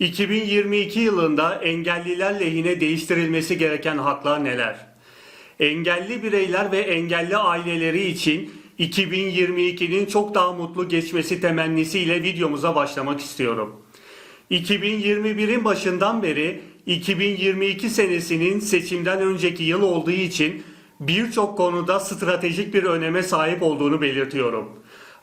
2022 yılında engelliler lehine değiştirilmesi gereken haklar neler? Engelli bireyler ve engelli aileleri için 2022'nin çok daha mutlu geçmesi temennisiyle videomuza başlamak istiyorum. 2021'in başından beri 2022 senesinin seçimden önceki yıl olduğu için birçok konuda stratejik bir öneme sahip olduğunu belirtiyorum.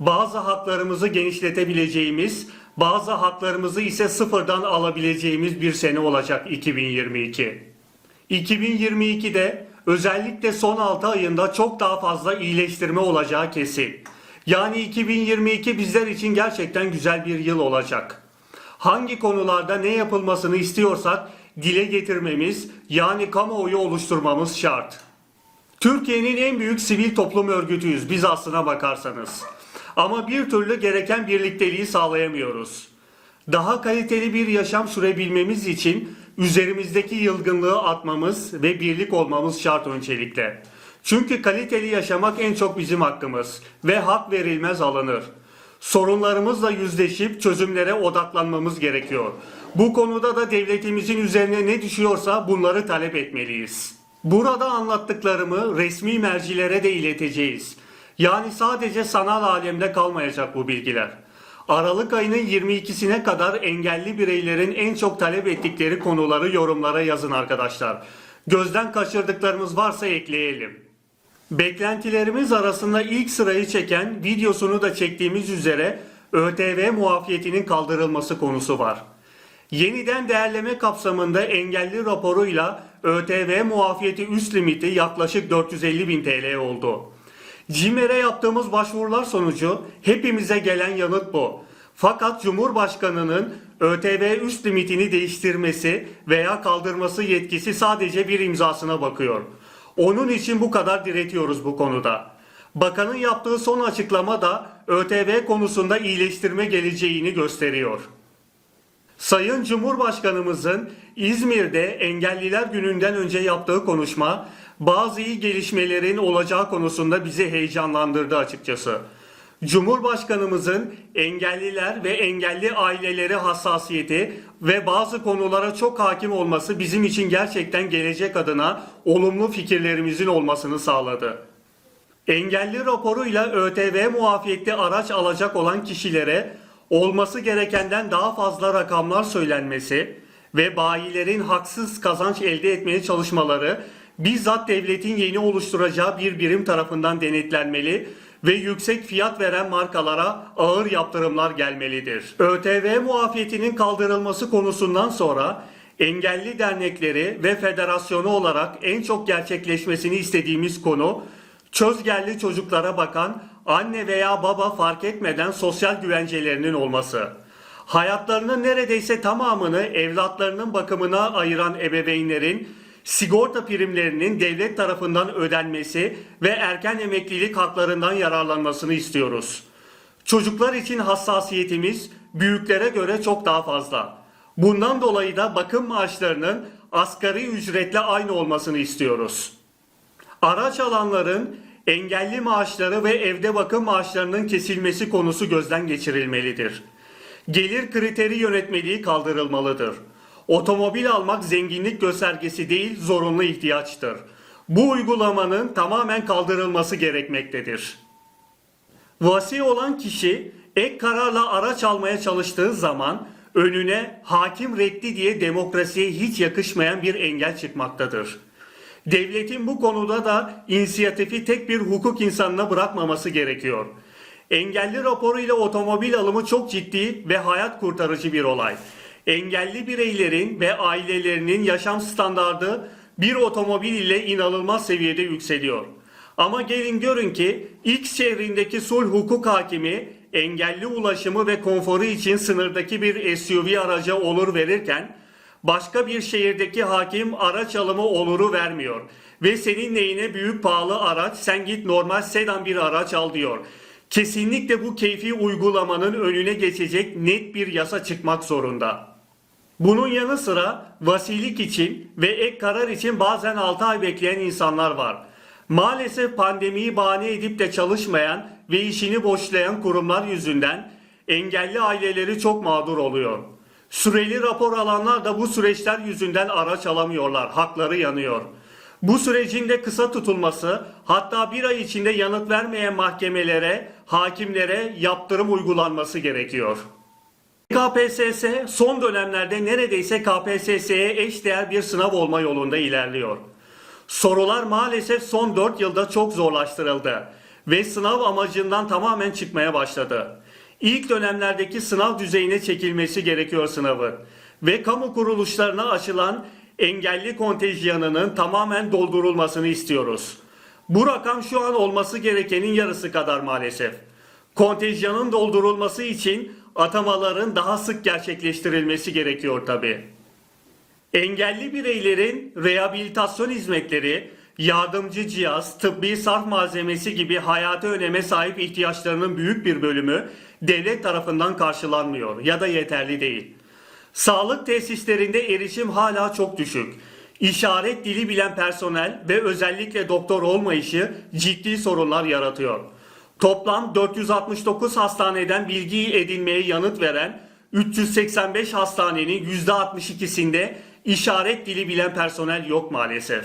Bazı haklarımızı genişletebileceğimiz, bazı haklarımızı ise sıfırdan alabileceğimiz bir sene olacak 2022. 2022'de özellikle son 6 ayında çok daha fazla iyileştirme olacağı kesin. Yani 2022 bizler için gerçekten güzel bir yıl olacak. Hangi konularda ne yapılmasını istiyorsak dile getirmemiz yani kamuoyu oluşturmamız şart. Türkiye'nin en büyük sivil toplum örgütüyüz biz aslına bakarsanız. Ama bir türlü gereken birlikteliği sağlayamıyoruz. Daha kaliteli bir yaşam sürebilmemiz için üzerimizdeki yılgınlığı atmamız ve birlik olmamız şart öncelikle. Çünkü kaliteli yaşamak en çok bizim hakkımız ve hak verilmez alınır. Sorunlarımızla yüzleşip çözümlere odaklanmamız gerekiyor. Bu konuda da devletimizin üzerine ne düşüyorsa bunları talep etmeliyiz. Burada anlattıklarımı resmi mercilere de ileteceğiz. Yani sadece sanal alemde kalmayacak bu bilgiler. Aralık ayının 22'sine kadar engelli bireylerin en çok talep ettikleri konuları yorumlara yazın arkadaşlar. Gözden kaçırdıklarımız varsa ekleyelim. Beklentilerimiz arasında ilk sırayı çeken videosunu da çektiğimiz üzere ÖTV muafiyetinin kaldırılması konusu var. Yeniden değerleme kapsamında engelli raporuyla ÖTV muafiyeti üst limiti yaklaşık 450 bin TL oldu. CİMER'e yaptığımız başvurular sonucu hepimize gelen yanıt bu. Fakat Cumhurbaşkanı'nın ÖTV üst limitini değiştirmesi veya kaldırması yetkisi sadece bir imzasına bakıyor. Onun için bu kadar diretiyoruz bu konuda. Bakanın yaptığı son açıklama da ÖTV konusunda iyileştirme geleceğini gösteriyor. Sayın Cumhurbaşkanımızın İzmir'de Engelliler Günü'nden önce yaptığı konuşma bazı iyi gelişmelerin olacağı konusunda bizi heyecanlandırdı açıkçası. Cumhurbaşkanımızın engelliler ve engelli aileleri hassasiyeti ve bazı konulara çok hakim olması bizim için gerçekten gelecek adına olumlu fikirlerimizin olmasını sağladı. Engelli raporuyla ÖTV muafiyetli araç alacak olan kişilere olması gerekenden daha fazla rakamlar söylenmesi ve bayilerin haksız kazanç elde etmeye çalışmaları bizzat devletin yeni oluşturacağı bir birim tarafından denetlenmeli ve yüksek fiyat veren markalara ağır yaptırımlar gelmelidir. ÖTV muafiyetinin kaldırılması konusundan sonra engelli dernekleri ve federasyonu olarak en çok gerçekleşmesini istediğimiz konu çözgelli çocuklara bakan anne veya baba fark etmeden sosyal güvencelerinin olması. Hayatlarının neredeyse tamamını evlatlarının bakımına ayıran ebeveynlerin sigorta primlerinin devlet tarafından ödenmesi ve erken emeklilik haklarından yararlanmasını istiyoruz. Çocuklar için hassasiyetimiz büyüklere göre çok daha fazla. Bundan dolayı da bakım maaşlarının asgari ücretle aynı olmasını istiyoruz. Araç alanların engelli maaşları ve evde bakım maaşlarının kesilmesi konusu gözden geçirilmelidir. Gelir kriteri yönetmeliği kaldırılmalıdır. Otomobil almak zenginlik göstergesi değil, zorunlu ihtiyaçtır. Bu uygulamanın tamamen kaldırılması gerekmektedir. Vasi olan kişi ek kararla araç almaya çalıştığı zaman önüne hakim reddi diye demokrasiye hiç yakışmayan bir engel çıkmaktadır. Devletin bu konuda da inisiyatifi tek bir hukuk insanına bırakmaması gerekiyor. Engelli raporu ile otomobil alımı çok ciddi ve hayat kurtarıcı bir olay. Engelli bireylerin ve ailelerinin yaşam standardı bir otomobil ile inanılmaz seviyede yükseliyor. Ama gelin görün ki X şehrindeki sulh hukuk hakimi engelli ulaşımı ve konforu için sınırdaki bir SUV araca olur verirken başka bir şehirdeki hakim araç alımı oluru vermiyor. Ve senin neyine büyük pahalı araç sen git normal sedan bir araç al diyor. Kesinlikle bu keyfi uygulamanın önüne geçecek net bir yasa çıkmak zorunda. Bunun yanı sıra vasilik için ve ek karar için bazen 6 ay bekleyen insanlar var. Maalesef pandemiyi bahane edip de çalışmayan ve işini boşlayan kurumlar yüzünden engelli aileleri çok mağdur oluyor. Süreli rapor alanlar da bu süreçler yüzünden araç alamıyorlar, hakları yanıyor. Bu sürecin de kısa tutulması, hatta bir ay içinde yanıt vermeyen mahkemelere, hakimlere yaptırım uygulanması gerekiyor. KPSS son dönemlerde neredeyse KPSS'ye eşdeğer bir sınav olma yolunda ilerliyor. Sorular maalesef son 4 yılda çok zorlaştırıldı ve sınav amacından tamamen çıkmaya başladı. İlk dönemlerdeki sınav düzeyine çekilmesi gerekiyor sınavın ve kamu kuruluşlarına açılan engelli kontenjanının tamamen doldurulmasını istiyoruz. Bu rakam şu an olması gerekenin yarısı kadar maalesef. Kontenjanın doldurulması için atamaların daha sık gerçekleştirilmesi gerekiyor tabi. Engelli bireylerin rehabilitasyon hizmetleri, yardımcı cihaz, tıbbi sarf malzemesi gibi hayati öneme sahip ihtiyaçlarının büyük bir bölümü devlet tarafından karşılanmıyor ya da yeterli değil. Sağlık tesislerinde erişim hala çok düşük. İşaret dili bilen personel ve özellikle doktor olmayışı ciddi sorunlar yaratıyor. Toplam 469 hastaneden bilgiyi edinmeye yanıt veren 385 hastanenin %62'sinde işaret dili bilen personel yok maalesef.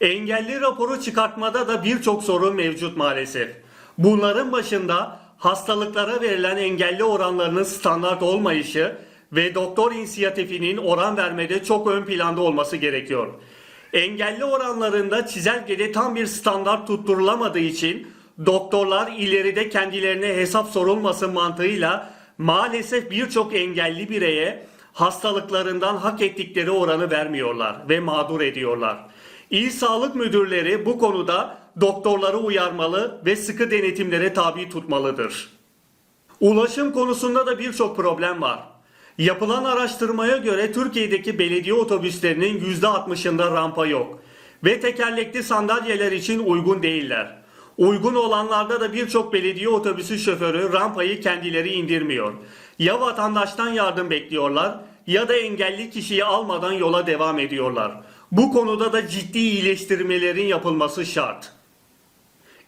Engelli raporu çıkartmada da birçok sorun mevcut maalesef. Bunların başında hastalıklara verilen engelli oranlarının standart olmayışı ve doktor inisiyatifinin oran vermede çok ön planda olması gerekiyor. Engelli oranlarında çizelgede tam bir standart tutturulamadığı için doktorlar ileride kendilerine hesap sorulmasın mantığıyla maalesef birçok engelli bireye hastalıklarından hak ettikleri oranı vermiyorlar ve mağdur ediyorlar. İl sağlık müdürleri bu konuda doktorları uyarmalı ve sıkı denetimlere tabi tutmalıdır. Ulaşım konusunda da birçok problem var. Yapılan araştırmaya göre Türkiye'deki belediye otobüslerinin %60'ında rampa yok ve tekerlekli sandalyeler için uygun değiller. Uygun olanlarda da birçok belediye otobüsü şoförü rampayı kendileri indirmiyor. Ya vatandaştan yardım bekliyorlar ya da engelli kişiyi almadan yola devam ediyorlar. Bu konuda da ciddi iyileştirmelerin yapılması şart.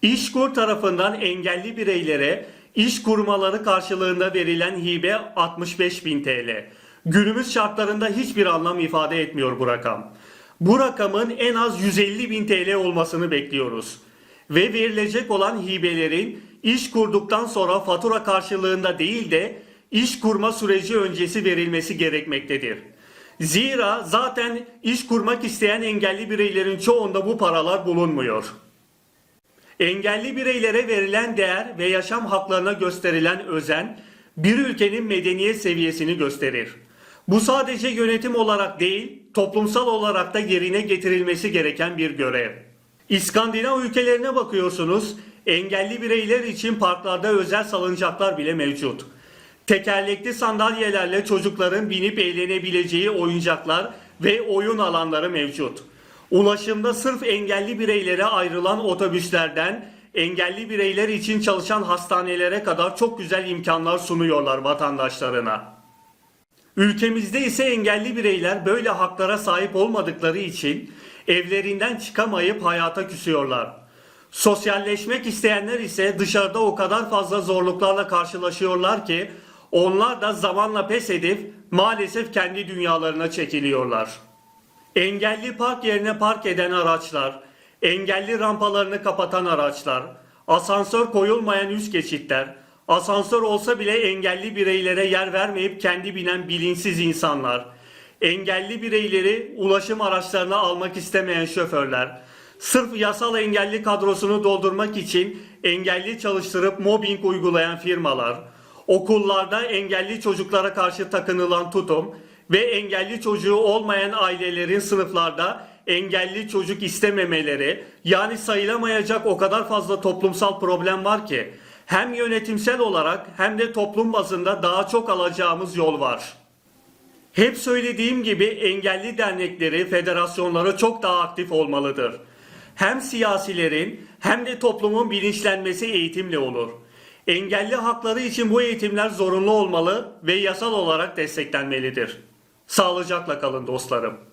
İşkur tarafından engelli bireylere iş kurmaları karşılığında verilen hibe 65 bin TL. Günümüz şartlarında hiçbir anlam ifade etmiyor bu rakam. Bu rakamın en az 150 bin TL olmasını bekliyoruz. Ve verilecek olan hibelerin iş kurduktan sonra fatura karşılığında değil de iş kurma süreci öncesi verilmesi gerekmektedir. Zira zaten iş kurmak isteyen engelli bireylerin çoğunda bu paralar bulunmuyor. Engelli bireylere verilen değer ve yaşam haklarına gösterilen özen bir ülkenin medeniyet seviyesini gösterir. Bu sadece yönetim olarak değil, toplumsal olarak da yerine getirilmesi gereken bir görev. İskandinav ülkelerine bakıyorsunuz, engelli bireyler için parklarda özel salıncaklar bile mevcut. Tekerlekli sandalyelerle çocukların binip eğlenebileceği oyuncaklar ve oyun alanları mevcut. Ulaşımda sırf engelli bireylere ayrılan otobüslerden engelli bireyler için çalışan hastanelere kadar çok güzel imkanlar sunuyorlar vatandaşlarına. Ülkemizde ise engelli bireyler böyle haklara sahip olmadıkları için evlerinden çıkamayıp hayata küsüyorlar. Sosyalleşmek isteyenler ise dışarıda o kadar fazla zorluklarla karşılaşıyorlar ki onlar da zamanla pes edip maalesef kendi dünyalarına çekiliyorlar. Engelli park yerine park eden araçlar, engelli rampalarını kapatan araçlar, asansör koyulmayan üst geçitler, asansör olsa bile engelli bireylere yer vermeyip kendi binen bilinçsiz insanlar, engelli bireyleri ulaşım araçlarına almak istemeyen şoförler, sırf yasal engelli kadrosunu doldurmak için engelli çalıştırıp mobbing uygulayan firmalar, okullarda engelli çocuklara karşı takınılan tutum ve engelli çocuğu olmayan ailelerin sınıflarda engelli çocuk istememeleri yani sayılamayacak o kadar fazla toplumsal problem var ki hem yönetimsel olarak hem de toplum bazında daha çok alacağımız yol var. Hep söylediğim gibi engelli dernekleri, federasyonları çok daha aktif olmalıdır. Hem siyasilerin hem de toplumun bilinçlenmesi eğitimle olur. Engelli hakları için bu eğitimler zorunlu olmalı ve yasal olarak desteklenmelidir. Sağlıcakla kalın dostlarım.